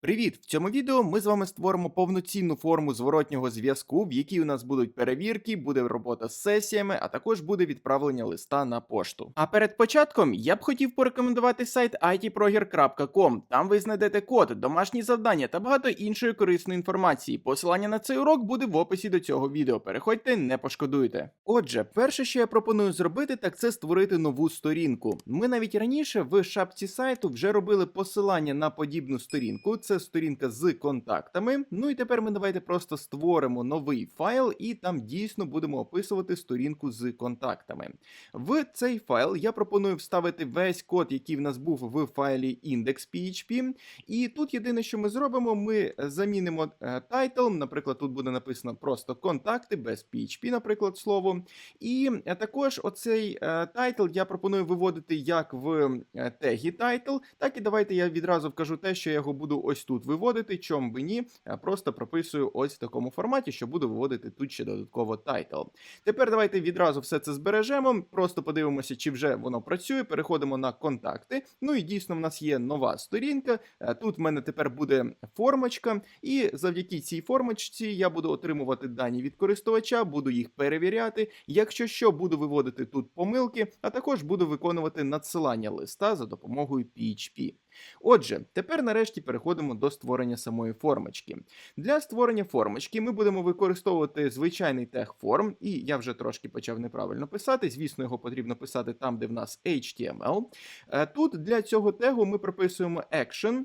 Привіт! В цьому відео ми з вами створимо повноцінну форму зворотнього зв'язку, в якій у нас будуть перевірки, буде робота з сесіями, а також буде відправлення листа на пошту. А перед початком я б хотів порекомендувати сайт itproger.com. Там ви знайдете код, домашні завдання та багато іншої корисної інформації. Посилання на цей урок буде в описі до цього відео. Переходьте, не пошкодуйте. Отже, перше, що я пропоную зробити, так це створити нову сторінку. Ми навіть раніше в шапці сайту вже робили посилання на подібну сторінку. Це сторінка з контактами. Ну і тепер ми давайте просто створимо новий файл, і там дійсно будемо описувати сторінку з контактами. В цей файл я пропоную вставити весь код, який в нас був в файлі index.php. І тут єдине, що ми зробимо, ми замінимо е, title, наприклад, тут буде написано просто контакти без PHP, наприклад, слово. І е, також оцей е, тайтл я пропоную виводити як в е, тегі title, так і давайте я відразу вкажу те, що я його буду ось тут виводити, чом би ні. е, Просто прописую ось в такому форматі, що буду виводити тут ще додатково тайтл. Тепер давайте відразу все це збережемо. Просто подивимося, чи вже воно працює. Переходимо на контакти. Ну і дійсно, в нас є нова сторінка. Е, Тут в мене тепер буде формочка, і завдяки цій формочці я буду отримувати дані від користувача, буду їх перевіряти. Якщо що, буду виводити тут помилки, а також буду виконувати надсилання листа за допомогою PHP. Отже, тепер нарешті переходимо до створення самої формочки. Для створення формочки ми будемо використовувати звичайний тег форм, і я вже трошки почав неправильно писати. Звісно, його потрібно писати там, де в нас HTML. Е, Тут для цього тегу ми прописуємо action.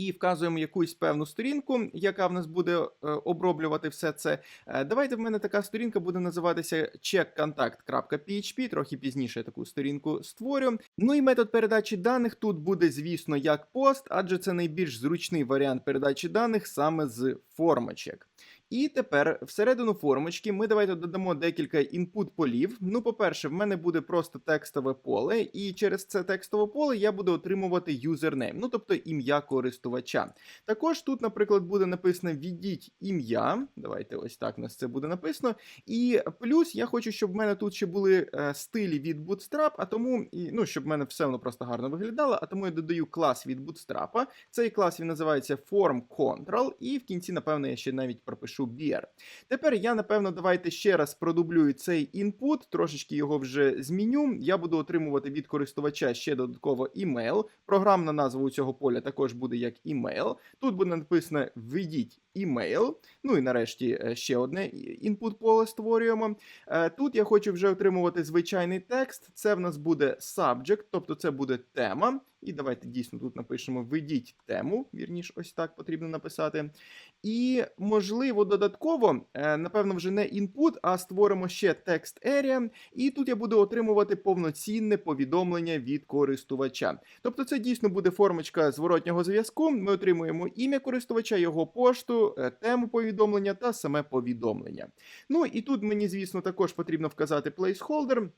І вказуємо якусь певну сторінку, яка в нас буде е, оброблювати все це. Е, давайте в мене така сторінка буде називатися checkcontact.php. Трохи пізніше таку сторінку створю. Ну і метод передачі даних тут буде, звісно, як пост, адже це найбільш зручний варіант передачі даних саме з формочок. І тепер всередину формочки ми давайте додамо декілька інпут полів. Ну, по-перше, в мене буде просто текстове поле, і через це текстове поле я буду отримувати юзернейм, ну тобто ім'я користувача. Також тут, наприклад, буде написано Введіть ім'я. Давайте ось так у нас це буде написано. І плюс я хочу, щоб в мене тут ще були е, стилі від Bootstrap, а тому, ну, щоб в мене все воно просто гарно виглядало, а тому я додаю клас від Bootstrap. Цей клас він називається Form Control, і в кінці, напевно, я ще навіть пропишу BR. Тепер я, напевно, давайте ще раз продублюю цей інпут, трошечки його вже зміню. Я буду отримувати від користувача ще додатково імейл. Програмна назва у цього поля також буде як імейл. Тут буде написано Введіть імейл. Ну і нарешті е, ще одне інпут поле створюємо. Е, Тут я хочу вже отримувати звичайний текст. Це в нас буде subject, тобто це буде тема. І давайте дійсно тут напишемо Введіть тему. Вірніш, ось так потрібно написати. І, можливо, додатково, е, напевно, вже не input, а створимо ще text area. І тут я буду отримувати повноцінне повідомлення від користувача. Тобто, це дійсно буде формочка зворотнього зв'язку. Ми отримуємо ім'я користувача, його пошту, е, тему повідомлення та саме повідомлення. Ну і тут мені, звісно, також потрібно вказати placeholder.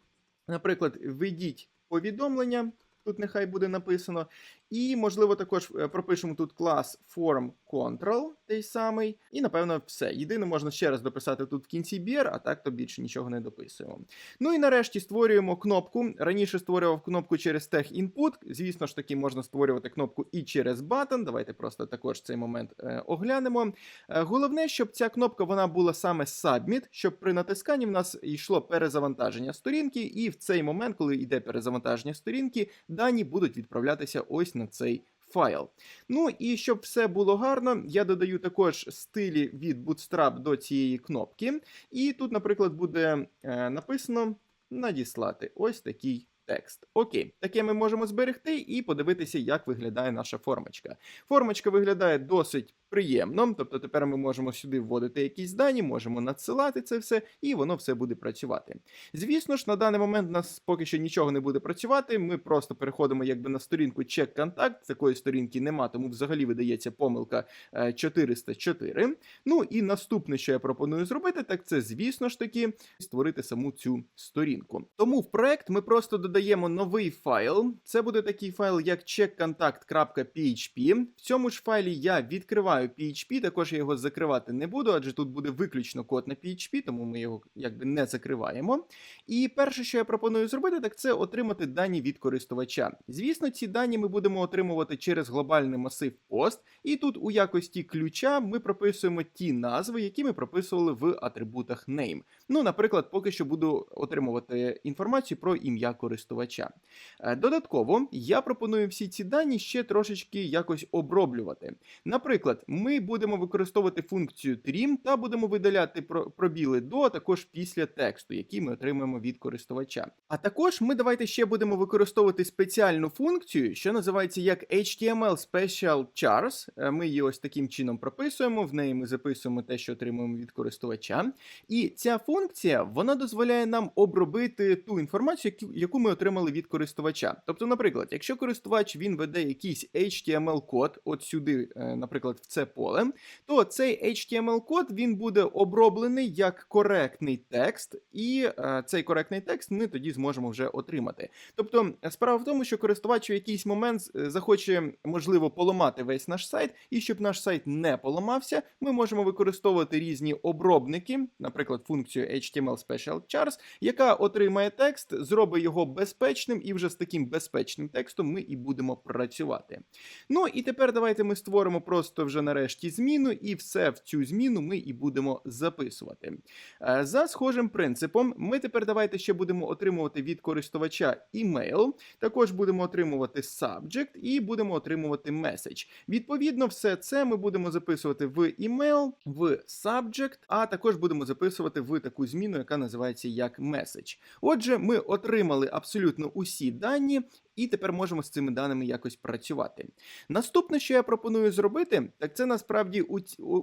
Наприклад, введіть повідомлення. Тут нехай буде написано. І, можливо, також е, пропишемо тут клас form control, той самий. І, напевно, все. Єдине, можна ще раз дописати тут в кінці BR, а так то більше нічого не дописуємо. Ну і нарешті створюємо кнопку. Раніше створював кнопку через тег input. Звісно ж таки, можна створювати кнопку і через button. Давайте просто також цей момент е, оглянемо. Е, головне, щоб ця кнопка вона була саме submit, щоб при натисканні в нас йшло перезавантаження сторінки, і в цей момент, коли йде перезавантаження сторінки, дані будуть відправлятися ось на цей файл. Ну і щоб все було гарно, я додаю також стилі від Bootstrap до цієї кнопки. І тут, наприклад, буде е, написано надіслати ось такий. Текст. Окей, таке ми можемо зберегти і подивитися, як виглядає наша формочка. Формочка виглядає досить приємно, тобто тепер ми можемо сюди вводити якісь дані, можемо надсилати це все, і воно все буде працювати. Звісно ж, на даний момент у нас поки що нічого не буде працювати. Ми просто переходимо якби на сторінку Check Contact. Такої сторінки нема, тому взагалі видається помилка е, 404. Ну і наступне, що я пропоную зробити, так це, звісно ж таки, створити саму цю сторінку. Тому в проект ми просто додаємо новий файл. Це буде такий файл, як checkcontact.php. В цьому ж файлі я відкриваю знаю PHP, також я його закривати не буду, адже тут буде виключно код на PHP, тому ми його якби не закриваємо. І перше, що я пропоную зробити, так це отримати дані від користувача. Звісно, ці дані ми будемо отримувати через глобальний масив пост, і тут у якості ключа ми прописуємо ті назви, які ми прописували в атрибутах name. Ну, наприклад, поки що буду отримувати інформацію про ім'я користувача. Е, Додатково, я пропоную всі ці дані ще трошечки якось оброблювати. Наприклад, ми будемо використовувати функцію trim та будемо видаляти про- пробіли до, а також після тексту, який ми отримаємо від користувача. А також ми давайте ще будемо використовувати спеціальну функцію, що називається як HTML Special Chars. Е, Ми її ось таким чином прописуємо. В неї ми записуємо те, що отримуємо від користувача. І ця функція вона дозволяє нам обробити ту інформацію, яку- яку ми отримали від користувача. Тобто, наприклад, якщо користувач він веде якийсь HTML-код, от сюди, е, наприклад, в це поле, то цей HTML-код він буде оброблений як коректний текст, і е, цей коректний текст ми тоді зможемо вже отримати. Тобто, е, справа в тому, що користувач у якийсь момент е, захоче, можливо, поламати весь наш сайт, і щоб наш сайт не поламався, ми можемо використовувати різні обробники, наприклад, функцію HTML Special Chars, яка отримає текст, зробить його безпечним, і вже з таким безпечним текстом ми і будемо працювати. Ну і тепер давайте ми створимо просто вже нарешті зміну, і все в цю зміну ми і будемо записувати. Е, За схожим принципом, ми тепер давайте ще будемо отримувати від користувача email, також будемо отримувати subject і будемо отримувати message. Відповідно, все це ми будемо записувати в email, в subject, а також будемо записувати в таку зміну, яка називається як message. Отже, ми отримали абсолютно усі дані. І тепер можемо з цими даними якось працювати. Наступне, що я пропоную зробити, так це насправді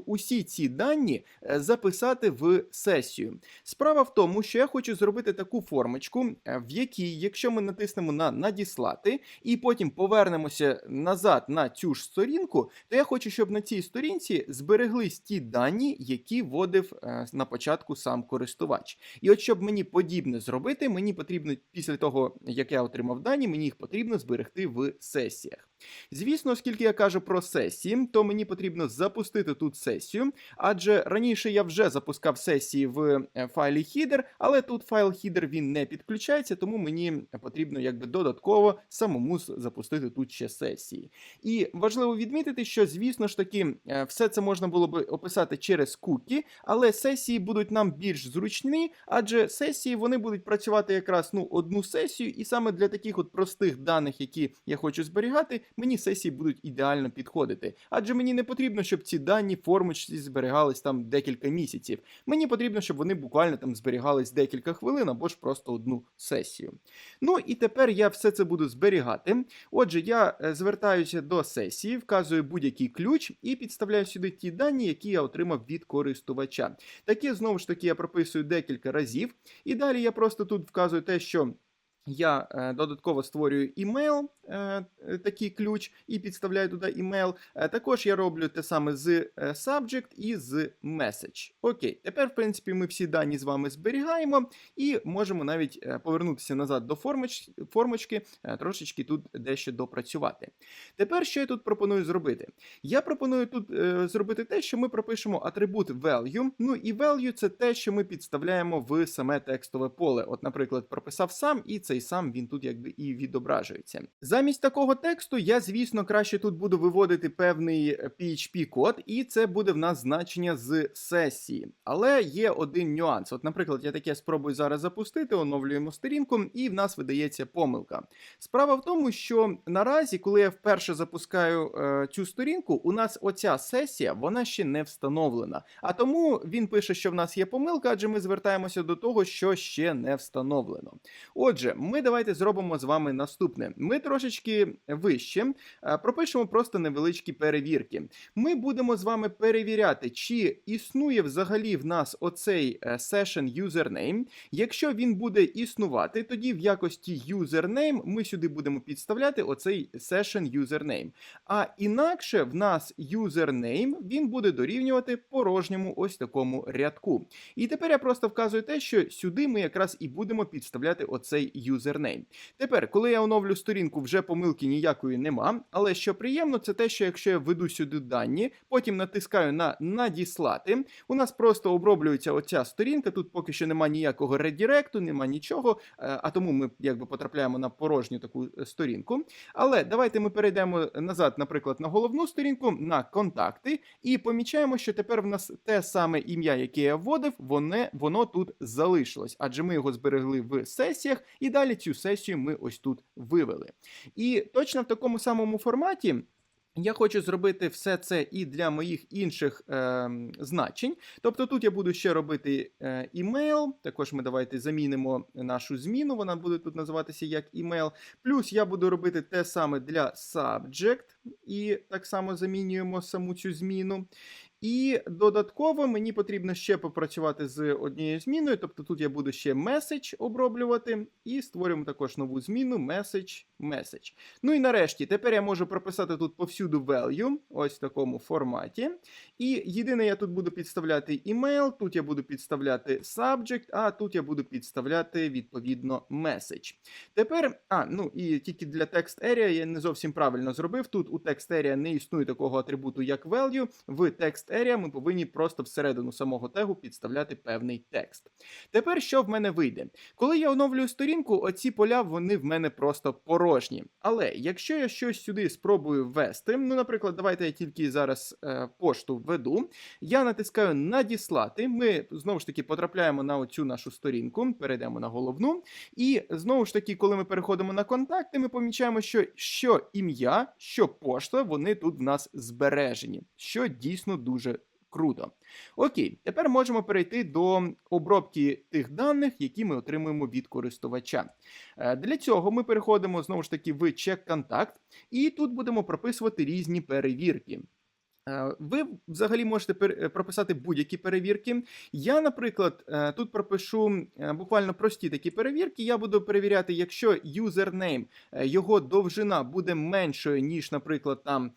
усі ці дані е, записати в сесію. Справа в тому, що я хочу зробити таку формочку, е, в якій, якщо ми натиснемо на надіслати і потім повернемося назад на цю ж сторінку, то я хочу, щоб на цій сторінці збереглись ті дані, які вводив е, на початку сам користувач. І от щоб мені подібне зробити, мені потрібно після того, як я отримав дані, мені їх потрібно зберегти в сесіях. Звісно, оскільки я кажу про сесії, то мені потрібно запустити тут сесію, адже раніше я вже запускав сесії в е, файлі header, але тут файл header він не підключається, тому мені потрібно якби додатково самому запустити тут ще сесії. І важливо відмітити, що звісно ж таки е, все це можна було би описати через кукі, але сесії будуть нам більш зручні, адже сесії вони будуть працювати якраз ну одну сесію, і саме для таких от простих даних, які я хочу зберігати, мені сесії будуть ідеально підходити. Адже мені не потрібно, щоб ці дані формочці зберігались там декілька місяців. Мені потрібно, щоб вони буквально там зберігались декілька хвилин або ж просто одну сесію. Ну і тепер я все це буду зберігати. Отже, я е, звертаюся до сесії, вказую будь-який ключ і підставляю сюди ті дані, які я отримав від користувача. Таке знову ж таки я прописую декілька разів, і далі я просто тут вказую те, що. Я е, додатково створюю імейл, е, е, такий ключ, і підставляю туди імейл. Також я роблю те саме з е, subject і з message. Окей, тепер, в принципі, ми всі дані з вами зберігаємо і можемо навіть е, повернутися назад до формоч, формочки, е, трошечки тут дещо допрацювати. Тепер що я тут пропоную зробити? Я пропоную тут зробити те, що ми пропишемо атрибут value. Ну і value це те, що ми підставляємо в саме текстове поле. От, наприклад, прописав сам, і цей сам він тут якби і відображується. Замість такого тексту я, звісно, краще тут буду виводити певний е, PHP-код, і це буде в нас значення з сесії. Але є один нюанс. От, наприклад, я таке спробую зараз запустити, оновлюємо сторінку, і в нас видається помилка. Справа в тому, що наразі, коли я вперше запускаю е, цю сторінку, у нас оця сесія вона ще не встановлена. А тому він пише, що в нас є помилка, адже ми звертаємося до того, що ще не встановлено. Отже, ми давайте зробимо з вами наступне. Ми трошечки вище е, пропишемо просто невеличкі перевірки. Ми будемо з вами перевіряти, чи існує взагалі в нас оцей е, session username. Якщо він буде існувати, тоді в якості username ми сюди будемо підставляти оцей session username. А інакше в нас username він буде дорівнювати порожньому ось такому рядку. І тепер я просто вказую те, що сюди ми якраз і будемо підставляти оцей username. Тепер, коли я оновлю сторінку вже вже помилки ніякої нема. Але що приємно, це те, що якщо я введу сюди дані, потім натискаю на надіслати, у нас просто оброблюється оця сторінка. Тут поки що немає ніякого редіректу, нема нічого, е, а тому ми якби потрапляємо на порожню таку е, сторінку. Але давайте ми перейдемо назад, наприклад, на головну сторінку, на контакти, і помічаємо, що тепер в нас те саме ім'я, яке я вводив, воно, воно тут залишилось, адже ми його зберегли в сесіях, і далі цю сесію ми ось тут вивели. І точно в такому самому форматі. Я хочу зробити все це і для моїх інших е, значень. Тобто тут я буду ще робити е, імейл. Також ми давайте замінимо нашу зміну. Вона буде тут називатися як імейл. Плюс я буду робити те саме для subject, і так само замінюємо саму цю зміну. І додатково мені потрібно ще попрацювати з однією зміною. Тобто тут я буду ще меседж оброблювати, і створюємо також нову зміну message, message. Ну і нарешті, тепер я можу прописати тут повсюду value, ось в такому форматі. І єдине, я тут буду підставляти email, тут я буду підставляти subject, а тут я буду підставляти відповідно message. Тепер, а, ну і тільки для text area я не зовсім правильно зробив. Тут у text area не існує такого атрибуту, як value. В text area ми повинні просто всередину самого тегу підставляти певний текст. Тепер що в мене вийде? Коли я оновлюю сторінку, оці поля вони в мене просто порожні. Але якщо я щось сюди спробую ввести, ну, наприклад, давайте я тільки зараз е, пошту введу, я натискаю надіслати. Ми знову ж таки потрапляємо на оцю нашу сторінку, перейдемо на головну. І знову ж таки, коли ми переходимо на контакти, ми помічаємо, що що ім'я, що пошта, вони тут в нас збережені, що дійсно дуже круто. Окей, тепер можемо перейти до обробки тих даних, які ми отримуємо від користувача. Е, Для цього ми переходимо знову ж таки в чек контакт, і тут будемо прописувати різні перевірки. Е, Ви взагалі можете е, прописати будь-які перевірки. Я, наприклад, е, тут пропишу буквально прості такі перевірки. Я буду перевіряти, якщо юзернейм, його довжина буде меншою, ніж, наприклад, там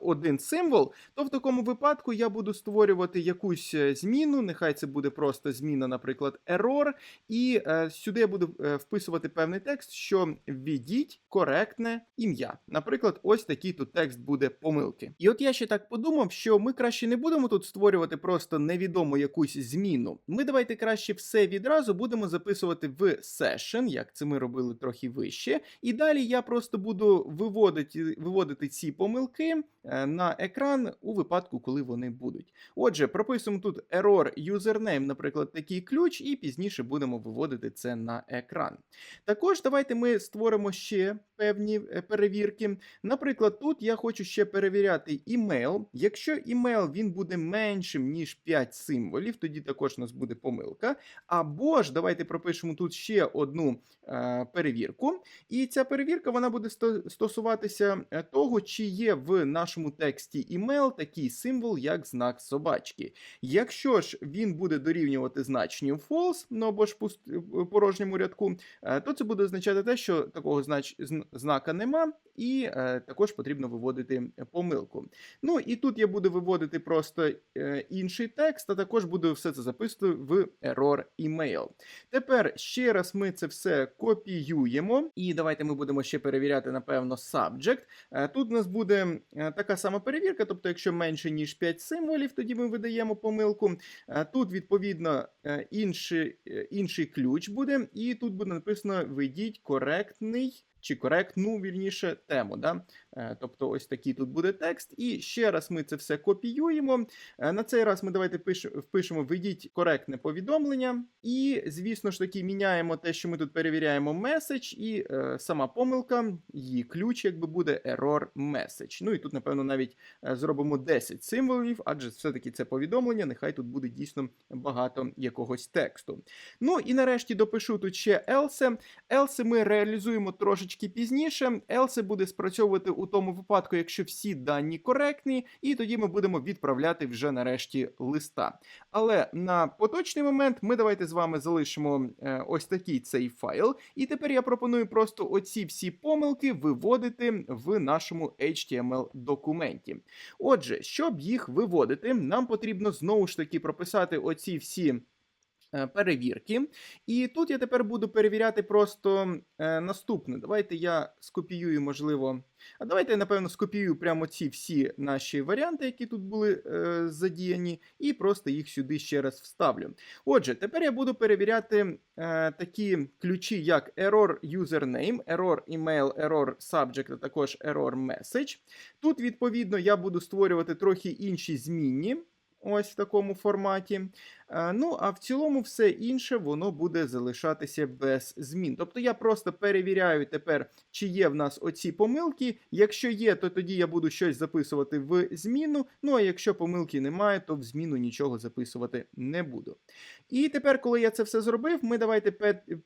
один символ, то в такому випадку я буду створювати якусь зміну. Нехай це буде просто зміна, наприклад, error, і сюди я буду вписувати певний текст, що введіть коректне ім'я. Наприклад, ось такий тут текст буде помилки. І от я ще так подумав, що ми краще не будемо тут створювати просто невідому якусь зміну. Ми давайте краще все відразу будемо записувати в session, як це ми робили трохи вище. І далі я просто буду виводити, виводити ці помилки е, на екран у випадку, коли вони будуть. Отже, прописуємо тут error username, наприклад, такий ключ, і пізніше будемо виводити це на екран. Також давайте ми створимо ще певні е, перевірки. Наприклад, тут я хочу ще перевіряти імейл. Якщо імейл він буде меншим, ніж 5 символів, тоді також у нас буде помилка. Або ж давайте пропишемо тут ще одну е, перевірку. І ця перевірка вона буде стосуватися е, того, чи є в нашому тексті імейл такий символ, як знак собачки. Якщо ж він буде дорівнювати значенню false, ну або ж е, порожньому рядку, е, то це буде означати те, що такого знач... знака нема, і е, також потрібно виводити помилку. Ну і тут я буду виводити просто е, інший текст, а також буду все це записувати в error email. Тепер ще раз ми це все копіюємо, і давайте ми будемо ще перевіряти, напевно, subject. Е, Тут у нас буде е, така сама перевірка, тобто, якщо менше ніж 5 символів, тоді ми видаємо помилку. Тут, відповідно, інший, інший ключ буде, і тут буде написано: введіть коректний. Чи коректну, вірніше, тему. Да? Е, Тобто, ось такий тут буде текст. І ще раз ми це все копіюємо. Е, На цей раз ми давайте впишемо введіть коректне повідомлення. І, звісно ж таки, міняємо те, що ми тут перевіряємо меседж, і е, сама помилка, її ключ, якби буде error message. Ну і тут, напевно, навіть е, зробимо 10 символів, адже все-таки це повідомлення, нехай тут буде дійсно багато якогось тексту. Ну і нарешті допишу тут ще else. Else ми реалізуємо трошечки пізніше. Else буде спрацьовувати у тому випадку, якщо всі дані коректні, і тоді ми будемо відправляти вже нарешті листа. Але на поточний момент ми давайте з вами залишимо е, ось такий цей файл. І тепер я пропоную просто оці всі помилки виводити в нашому HTML документі. Отже, щоб їх виводити, нам потрібно знову ж таки прописати оці всі перевірки. І тут я тепер буду перевіряти просто е, наступне. Давайте я скопіюю, можливо. А давайте я, напевно, скопіюю прямо ці всі наші варіанти, які тут були е, задіяні, і просто їх сюди ще раз вставлю. Отже, тепер я буду перевіряти е, такі ключі, як error username, error email, error subject, а також error message. Тут, відповідно, я буду створювати трохи інші змінні. Ось в такому форматі. Е, Ну, а в цілому все інше воно буде залишатися без змін. Тобто я просто перевіряю тепер, чи є в нас оці помилки. Якщо є, то тоді я буду щось записувати в зміну. Ну а якщо помилки немає, то в зміну нічого записувати не буду. І тепер, коли я це все зробив, ми давайте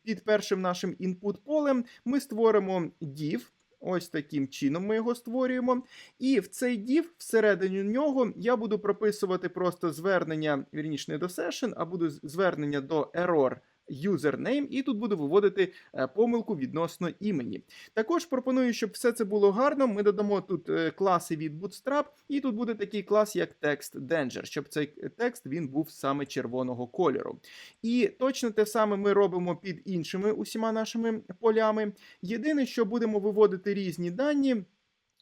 під першим нашим input полем ми створимо div. Ось таким чином ми його створюємо. І в цей div, всередині нього, я буду прописувати просто звернення, вірніше не до session, а буду звернення до error username, і тут буду виводити е, помилку відносно імені. Також пропоную, щоб все це було гарно. Ми додамо тут е, класи від Bootstrap, і тут буде такий клас, як Text Danger, щоб цей текст він був саме червоного кольору. І точно те саме ми робимо під іншими усіма нашими полями. Єдине, що будемо виводити різні дані.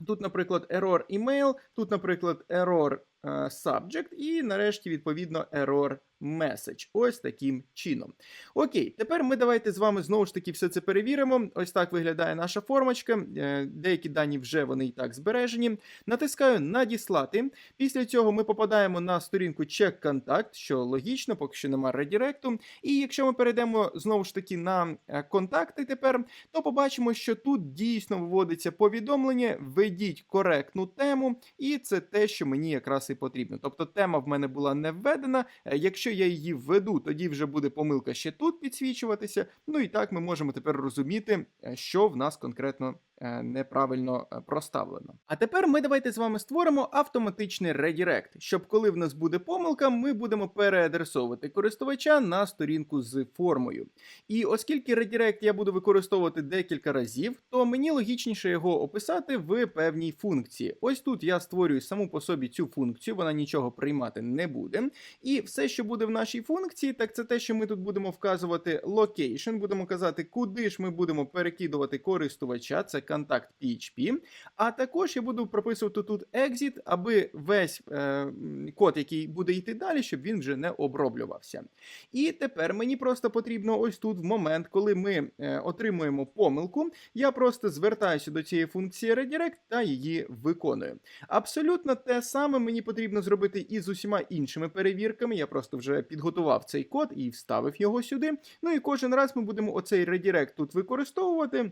Тут, наприклад, error email, тут, наприклад, error е, subject, і нарешті, відповідно, error message. Ось таким чином. Окей, тепер ми давайте з вами знову ж таки все це перевіримо. Ось так виглядає наша формочка. Е, Деякі дані вже вони і так збережені. Натискаю надіслати. Після цього ми попадаємо на сторінку Check Contact, що логічно, поки що немає редіректу. І якщо ми перейдемо знову ж таки на е, контакти тепер, то побачимо, що тут дійсно виводиться повідомлення, введіть коректну тему, і це те, що мені якраз і потрібно. Тобто тема в мене була не введена. Е, Якщо я її введу, тоді вже буде помилка ще тут підсвічуватися. Ну і так ми можемо тепер розуміти, е, що в нас конкретно неправильно е, проставлено. А тепер ми давайте з вами створимо автоматичний редірект, щоб коли в нас буде помилка, ми будемо переадресовувати користувача на сторінку з формою. І оскільки редірект я буду використовувати декілька разів, то мені логічніше його описати в певній функції. Ось тут я створюю саму по собі цю функцію, вона нічого приймати не буде. І все, що буде в нашій функції, так це те, що ми тут будемо вказувати location, будемо казати, куди ж ми будемо перекидувати користувача, це контакт PHP. А також я буду прописувати тут exit, аби весь е, код, який буде йти далі, щоб він вже не оброблювався. І тепер мені просто потрібно ось тут, в момент, коли ми е, отримуємо помилку, я просто звертаюся до цієї функції redirect та її виконую. Абсолютно те саме мені потрібно зробити і з усіма іншими перевірками. Я просто вже підготував цей код і вставив його сюди. Ну і кожен раз ми будемо оцей redirect тут використовувати.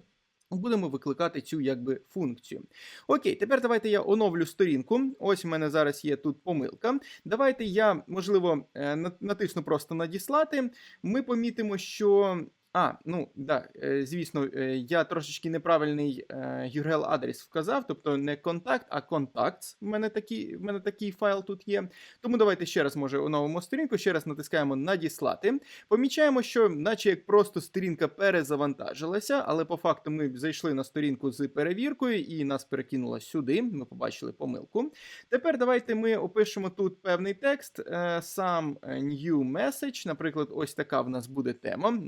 Будемо викликати цю якби функцію. Окей, тепер давайте я оновлю сторінку. Ось у мене зараз є тут помилка. Давайте я, можливо, е, натисну просто надіслати. Ми помітимо, що. А, ну да, е, звісно, е, я трошечки неправильний е, URL адрес вказав, тобто не контакт, а contacts. В мене такий, в мене такий файл тут є. Тому давайте ще раз, може, оновимо сторінку, ще раз натискаємо надіслати. Помічаємо, що, наче як просто сторінка перезавантажилася, але по факту ми зайшли на сторінку з перевіркою і нас перекинуло сюди. Ми побачили помилку. Тепер давайте ми опишемо тут певний текст, сам new message. Наприклад, ось така в нас буде тема.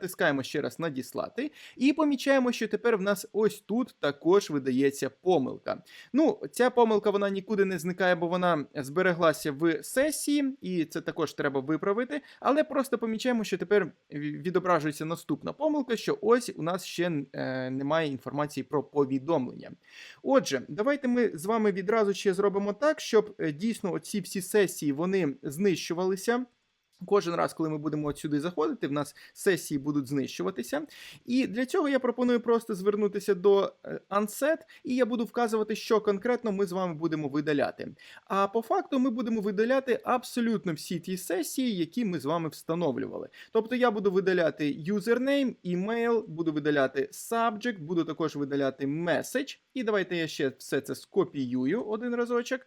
Натискаємо ще раз надіслати, і помічаємо, що тепер в нас ось тут також видається помилка. Ну, ця помилка вона нікуди не зникає, бо вона збереглася в сесії, і це також треба виправити. Але просто помічаємо, що тепер відображується наступна помилка, що ось у нас ще е, немає інформації про повідомлення. Отже, давайте ми з вами відразу ще зробимо так, щоб е, дійсно оці всі сесії вони знищувалися. Кожен раз, коли ми будемо от сюди заходити, в нас сесії будуть знищуватися. І для цього я пропоную просто звернутися до е, Unset, і я буду вказувати, що конкретно ми з вами будемо видаляти. А по факту ми будемо видаляти абсолютно всі ті сесії, які ми з вами встановлювали. Тобто я буду видаляти username, email, буду видаляти subject, буду також видаляти message. І давайте я ще все це скопіюю один разочок.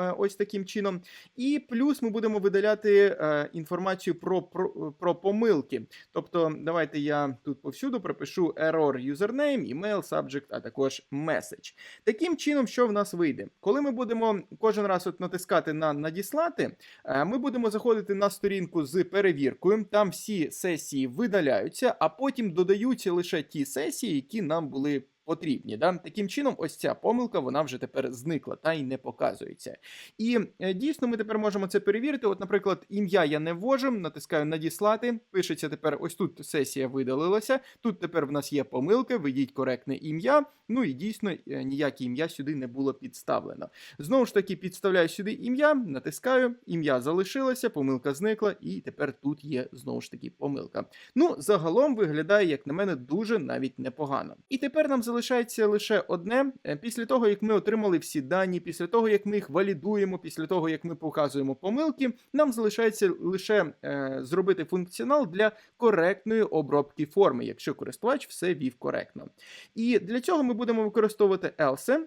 Е, ось таким чином. І плюс ми будемо видаляти е, інформацію про, про, про помилки. Тобто, давайте я тут повсюду пропишу error username, email, subject, а також message. Таким чином, що в нас вийде? Коли ми будемо кожен раз от натискати на надіслати, е, ми будемо заходити на сторінку з перевіркою. Там всі сесії видаляються, а потім додаються лише ті сесії, які нам були. Потрібні, да? таким чином, ось ця помилка вона вже тепер зникла та й не показується. І е, дійсно ми тепер можемо це перевірити. От, наприклад, ім'я я не ввожу, натискаю надіслати. Пишеться тепер: ось тут сесія видалилася. Тут тепер в нас є помилка, введіть коректне ім'я. Ну і дійсно е, ніяке ім'я сюди не було підставлено. Знову ж таки, підставляю сюди ім'я, натискаю, ім'я залишилося, помилка зникла, і тепер тут є знову ж таки помилка. Ну, загалом виглядає, як на мене, дуже навіть непогано. І тепер нам залишається лише одне: Е, після того, як ми отримали всі дані, після того, як ми їх валідуємо, після того, як ми показуємо помилки, нам залишається лише е, зробити функціонал для коректної обробки форми, якщо користувач все вів коректно. І для цього ми будемо використовувати else.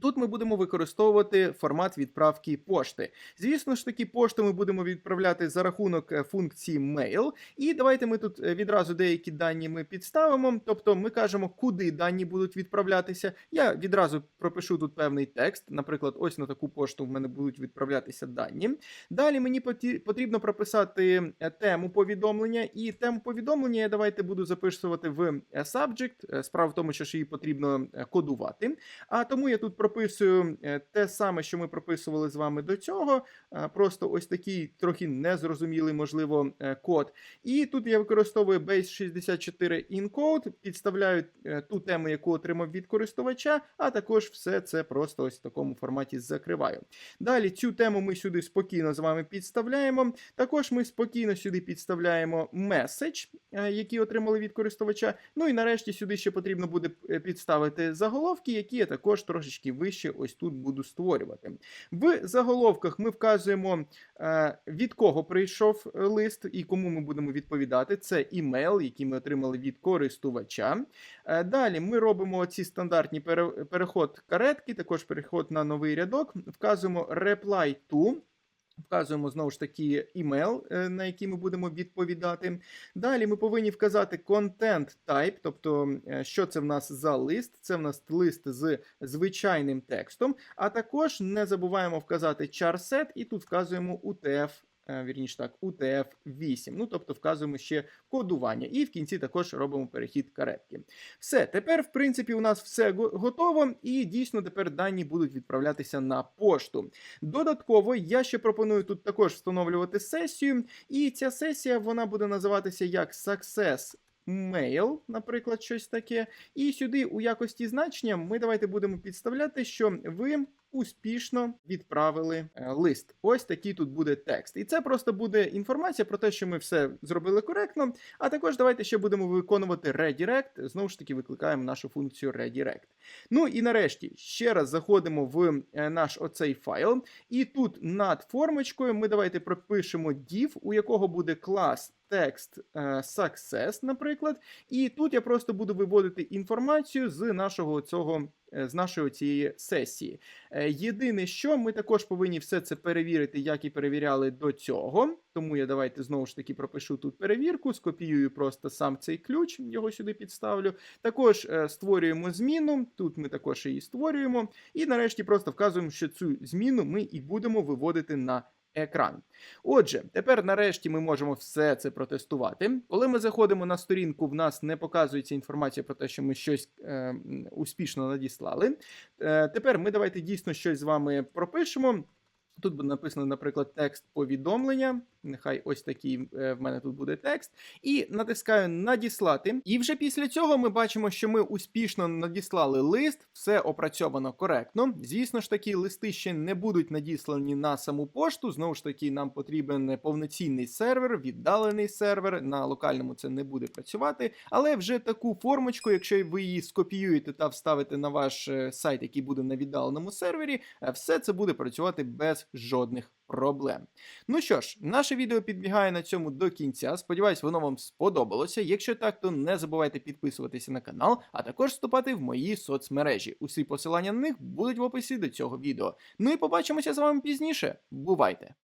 Тут ми будемо використовувати формат відправки пошти. Звісно ж таки, пошту ми будемо відправляти за рахунок е, функції mail. І давайте ми тут е, відразу деякі дані ми підставимо. Тобто ми кажемо, куди дані будуть відправлятися. Я відразу пропишу тут певний текст. Наприклад, ось на таку пошту в мене будуть відправлятися дані. Далі мені потрібно прописати е, тему повідомлення, і тему повідомлення я давайте буду записувати в subject. Справа в тому, що її потрібно кодувати. А тому я тут прописую е, те саме, що ми прописували з вами до цього. Просто ось такий трохи незрозумілий, можливо, е, код. І тут я використовую Base64 encode, підставляю е, ту тему, яку отримав від користувача, а також все це просто ось в такому форматі закриваю. Далі цю тему ми сюди спокійно з вами підставляємо. Також ми спокійно сюди підставляємо меседж, який отримали від користувача. Ну і нарешті сюди ще потрібно буде підставити заголовки, які я також трошечки вище ось тут буду створювати. В заголовках ми вказуємо, е, від кого прийшов е, лист і кому ми будемо відповідати. Це імейл, який ми отримали від користувача. Е, Далі ми робимо ці стандартні переход каретки, також переход на новий рядок. Вказуємо reply to. Вказуємо знову ж таки імейл, е, на який ми будемо відповідати. Далі ми повинні вказати контент type, тобто е, що це в нас за лист. Це в нас лист з звичайним текстом. А також не забуваємо вказати charset, і тут вказуємо UTF. Е, Вірніше так, UTF-8, ну тобто вказуємо ще кодування, і в кінці також робимо перехід каретки. Все, тепер, в принципі, у нас все готово, і дійсно тепер дані будуть відправлятися на пошту. Додатково я ще пропоную тут також встановлювати сесію, і ця сесія вона буде називатися як Success Mail, наприклад, щось таке. І сюди у якості значення ми давайте будемо підставляти, що ви успішно відправили е, лист. Ось такий тут буде текст. І це просто буде інформація про те, що ми все зробили коректно. А також давайте ще будемо виконувати redirect. Знову ж таки, викликаємо нашу функцію redirect. Ну і нарешті ще раз заходимо в е, наш оцей файл. І тут над формочкою ми давайте пропишемо div, у якого буде клас текст е, success, наприклад. І тут я просто буду виводити інформацію з нашого цього. е, З нашої цієї сесії. Е, Єдине, що ми також повинні все це перевірити, як і перевіряли до цього. Тому я давайте знову ж таки пропишу тут перевірку, скопіюю просто сам цей ключ, його сюди підставлю. Також створюємо зміну. Тут ми також її створюємо. І нарешті просто вказуємо, що цю зміну ми і будемо виводити на екран. Отже, тепер нарешті ми можемо все це протестувати. Коли ми заходимо на сторінку, в нас не показується інформація про те, що ми щось е, успішно надіслали. Е, тепер ми давайте дійсно щось з вами пропишемо. Тут буде написано, наприклад, текст повідомлення. Нехай ось такий е, в мене тут буде текст. І натискаю надіслати. І вже після цього ми бачимо, що ми успішно надіслали лист, все опрацьовано коректно. Звісно ж таки, листи ще не будуть надіслані на саму пошту. Знову ж таки, нам потрібен повноцінний сервер, віддалений сервер. На локальному це не буде працювати. Але вже таку формочку, якщо ви її скопіюєте та вставите на ваш е, сайт, який буде на віддаленому сервері, е, все це буде працювати без жодних проблем. Ну що ж, наше відео підбігає на цьому до кінця. Сподіваюсь, воно вам сподобалося. Якщо так, то не забувайте підписуватися на канал, а також вступати в мої соцмережі. Усі посилання на них будуть в описі до цього відео. Ну і побачимося з вами пізніше. Бувайте!